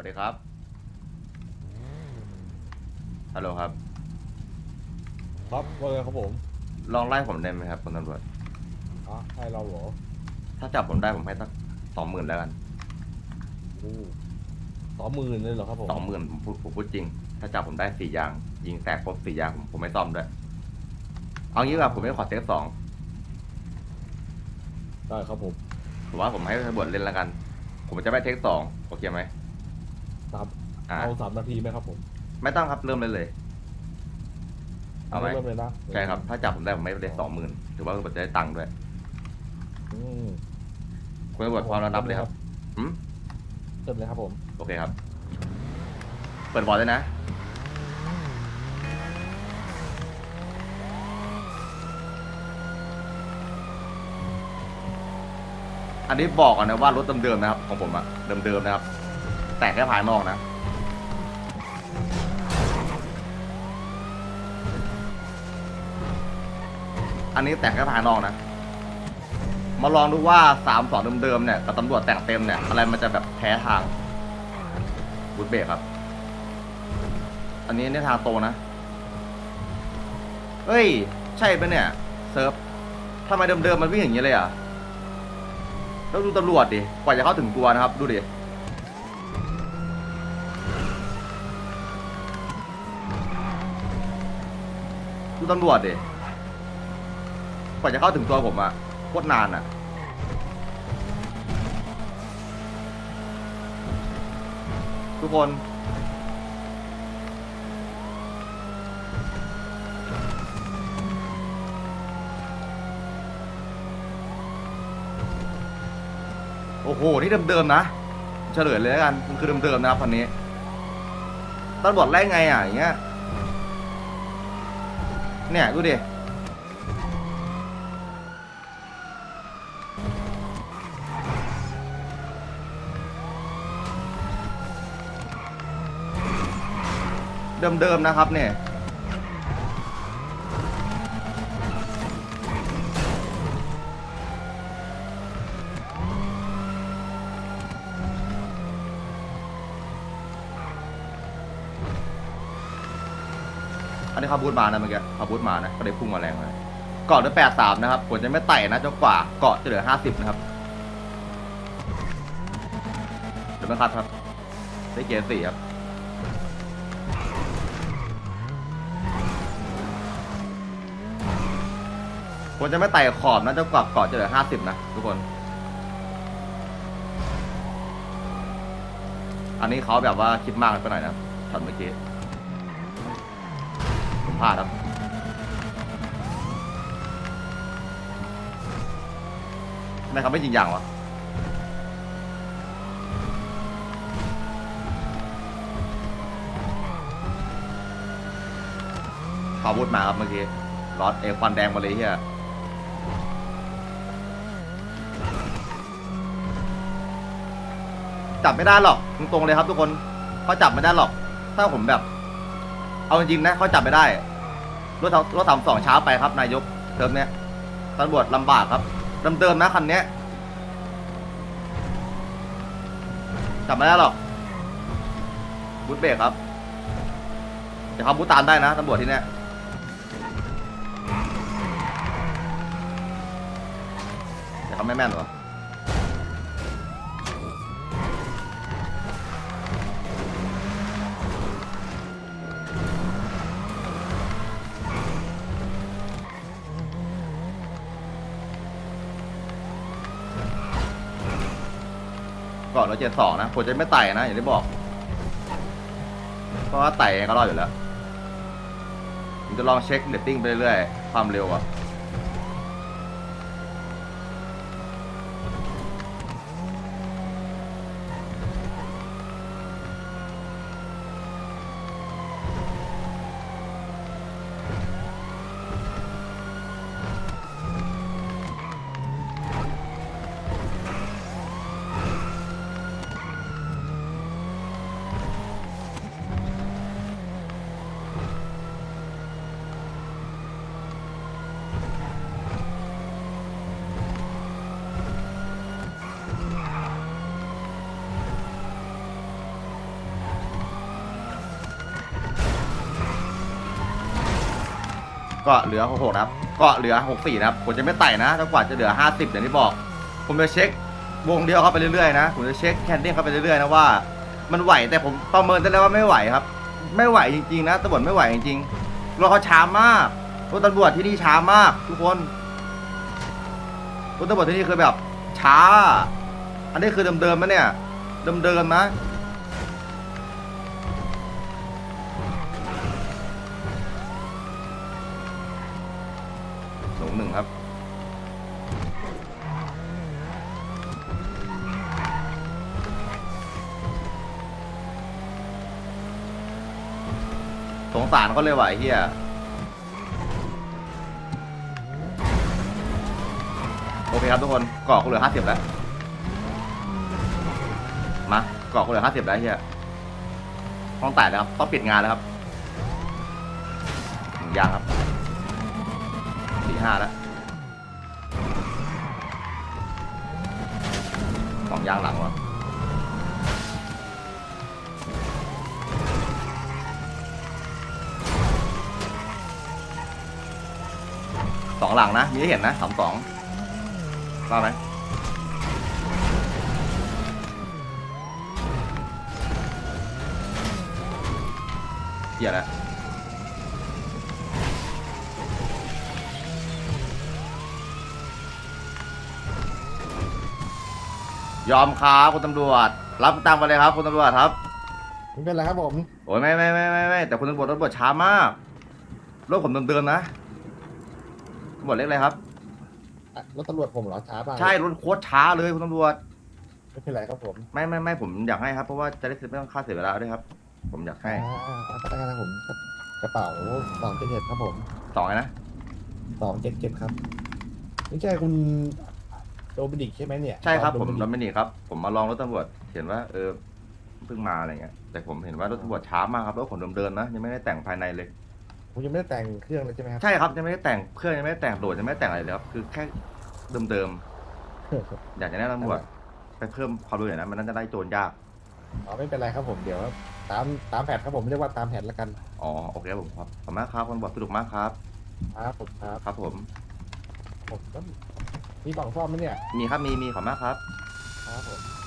วัสดีครับฮัลโหลครับ ครับว่าไงครับผมลองไล่ผมได้ไหมครับคุณตำรวจอะให้เราเหรอถ้าจับผมได้ผมให้สักสองหมื่นแล้วกันโอ้สองหมื่นเลยเหรอครับผมสองหมื่นผมพูดผมพูดจริง ถ้าจับผมได้สี่ยาง ยิงแตกครบสี่ยางผมผมไม่ซ่อมด้วย เอางี้ดีกว่าผมไม่ขอเทคสองได้ครับผม ผมว่าผมให้ตำรวจเล่นแล้วกัน ผมจะไม่เทคสองโอเคไหม สามอ่าเอาสามนาทีไหมครับผมไม่ต้องครับเริ่มเลยเลย เอาไหมเริ่มเลยนะใช่ครับ ถ้าจับผมได้ผมไม่ได้สองหมื่นถือว่าตำรวจจะได้ตังค์ด้วยอืมคุณตำรวจพร้อมแล้วนับเลยครับอืมเริ่มเลยครับผม โอเคครับ เปิดบอร์ดเลยนะ อันนี้บอกก่อนนะว่ารถเดิมๆนะครับ ของผมอะเดิมๆนะครับ แต่แค่ภายนอกนะ อันนี้แต่งแค่ภายนอกนะ มาลองดูว่าสามสองเดิมๆเนี่ยกับตำรวจแต่งเต็มเนี่ยอะไรมันจะแบบแพ้ทางบูทเบรกครับ อันนี้ในทางโตนะ เฮ้ย ใช่ปะเนี่ยเซิร์ฟทำไมเดิมๆมันวิ่งอย่างนี้เลยอะแล้วดูตำรวจดิ กว่าจะเข้าถึงตัวนะครับ ดูดิ ตำรวจดิกว่าจะเข้าถึงตัวผมอะโคตรนานอะทุกคน โอ้โห นี่เดิมๆนะ เฉลยเลยแล้วกัน มันคือเดิมๆนะครับคันนี้ตำรวจไล่ไงอะอย่างเงี้ย เนี่ยดูดิเดิมๆนะครับเนี่ย นนี้เขาบูทมานะเมื่อกี้เขาบูทมานะก็ได้พุ่งมาแรงเลยเกาะด้วยแปดสามนะครับผมจะไม่ไต่นะจนกว่าเกาะจะเหลือห้าสิบนะครับเดี๋ยวมาคัดครับได้เกียร์สี่ครับผมจะไม่ไต่ขอบนะจนกว่าเกาะจะเหลือห้าสิบนะทุกคนอันนี้เขาแบบว่าคิดมากไปหน่อยนะช็อตเมื่อกี้ พลาดครับทำไมเขาไม่ยิงอย่างวะขอบูดมาครับเมื่อกี้รถเอควันแดงมาเลยเฮียจับไม่ได้หรอกตรงๆเลยครับทุกคนเขาจับไม่ได้หรอก ถ้าผมแบบ เอาจริงๆนะเขาจับไม่ได้ รถรถสามสองช้าไปครับนายกเติมเนี้ยตำรวจลำบากครับเดิมๆนะคันเนี้ยจับไม่ได้หรอกบูทเบรกครับเดี๋ยวเขาบูทตามได้นะตำรวจที่เนี้ยเดี๋ยวเขาไม่แม่นหรอ่อนเราเจ็ดสองนะผมจะไม่ไต่นะอย่างที่บอก เพราะว่าไต่ยังก็รอดอยู่แล้วผมจะลองเช็คเรตติ้งไปเรื่อยความเร็วอะ ก็เหลือ66นะครับ ก็เหลือ 64นะครับ ผมจะไม่ไต่นะจนกว่าจะเหลือ 50อย่างที่บอก ผมจะเช็ควงเดียวเข้าไปเรื่อยๆนะ ผมจะเช็คแคนเด้งเข้าไปเรื่อยๆนะว่า มันไหวแต่ผมประเมินได้แล้วว่าไม่ไหวครับ ไม่ไหวจริงๆนะตำรวจไม่ไหวจริงๆรถเขาช้ามากรถตำรวจที่นี่ช้ามาก ทุกคนรถตำรวจที่นี่คือแบบช้า อันนี้คือเดิมๆนะเนี่ย เดิมๆนะ งหนึ่งครับสงสารเขาเลยไอ้เฮียโอเคครับทุกคนเกาะเขาเหลือห้าสิบแล้ว มาเกาะเขาเหลือห้าสิบแล้วเฮียต้องแต่แล้วครับ ต้องปิดงานแล้วครับหยางครับ ห้าแล้วสองยางหลังวะสองหลังนะ มีให้เห็นนะสามสองว่าไหมเหี้ยแล้ว ยอมครับคุณตำรวจ รับตังค์ไปเลยครับคุณตำรวจครับ ไม่เป็นไรครับผมโอ้ยไม่ไม่ไม่ไม่ไม่แต่คุณตำรวจรถตำรวจช้ามากรถผมเดิมๆนะตำรวจเล็กเลยครับ อะรถตำรวจผมเหรอช้าป่ะใช่รถโคตรช้าเลยคุณตำรวจ ไม่เป็นไรครับผมไม่ไม่ไม่ผมอยากให้ครับเพราะว่าจะได้ไม่ต้องค่าเสียเวลาด้วยครับ ผมอยากให้อ่าอ่าอ่าได้ครับผมกระเป๋าสองเจ็ดเจ็ดครับผมสองไงนะสองเจ็ดเจ็ดครับไม่ใช่คุณโด มินิกใช่ไหมเนี่ยใช่ครับผมโดรมิถนิกไม่หนีครับ ผมมาลองรถตำรวจเห็นว่าเออเพิ่งมาอะไรเงี้ยแต่ผมเห็นว่ารถตำรวจช้ามากครับรถผมเดิมๆนะยังไม่ได้แต่งภายในเลยผมยังไม่ได้แต่งเครื่องเลยใช่ไหมครับใช่ครับยังไม่ได้แต่งเครื่องยังไม่ได้แต่งโดดยังไม่ได้แต่งอะไรเลยครับคือแค่เดิมๆอยากจะแนะนำตำรวจไปเพิ่มความรู้หน่อยนะมันน่าจะได้โจรยากอ๋อไม่เป็นไรครับผมเดี๋ยวตามตามแผนครับผมเรียกว่าตามแผนแล้วกันอ๋อโอเคครับผมครับขอบคุณมากครับคุณตำรวจสนุกมากครับครับผมครับครับผมผมก็ มีกล่องซ่อมไหมเนี่ย มีครับมีมีขอบคุณมากครับ ครับผม